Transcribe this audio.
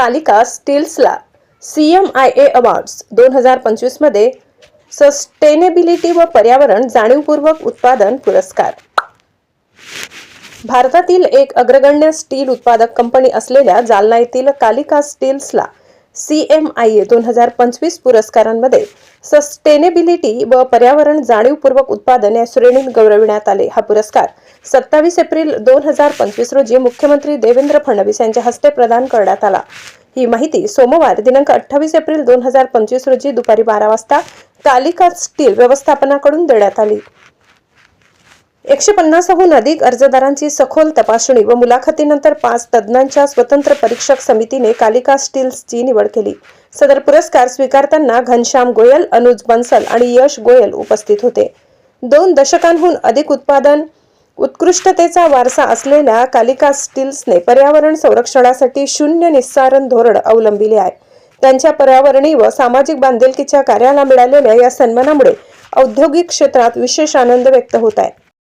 Kalika स्टील्सला C M I A awards दोन हजार पंचवीसमध्ये sustainability व पर्यावरण जाणीवपूर्वक उत्पादन पुरस्कार. भारतातील एक अग्रगण्य स्टील उत्पादक कंपनी असलेल्या जालना येथील कालिका स्टील्सला सी एम आय ए दोन हजार पंचवीस पुरस्कारांमध्ये सस्टेनेबिलिटी व पर्यावरण जाणीवपूर्वक उत्पादन या श्रेणीत गौरविण्यात आले. हा पुरस्कार सत्तावीस एप्रिल दोन हजार पंचवीस रोजी मुख्यमंत्री देवेंद्र फडणवीस यांच्या हस्ते प्रदान करण्यात आला. ही माहिती सोमवार दिनांक अठ्ठावीस एप्रिल दोन हजार पंचवीस रोजी दुपारी बारा वाजता कालिका स्टील व्यवस्थापनाकडून देण्यात आली. एकशे पन्नासहून अधिक अर्जदारांची सखोल तपासणी व मुलाखतीनंतर पाच तज्ज्ञांच्या स्वतंत्र परीक्षक समितीने कालिका स्टील्सची निवड केली. सदर पुरस्कार स्वीकारताना घनश्याम गोयल अनुज बन्सल आणि यश गोयल उपस्थित होते. दोन दशकांहून अधिक उत्पादन उत्कृष्टतेचा वारसा असलेल्या कालिका स्टील्सने पर्यावरण संरक्षणासाठी शून्य निस्सारण धोरण अवलंबिले आहे. त्यांच्या पर्यावरणी व सामाजिक बांधिलकीच्या कार्याला मिळालेल्या या सन्मानामुळे औद्योगिक क्षेत्रात विशेष आनंद व्यक्त होत आहे.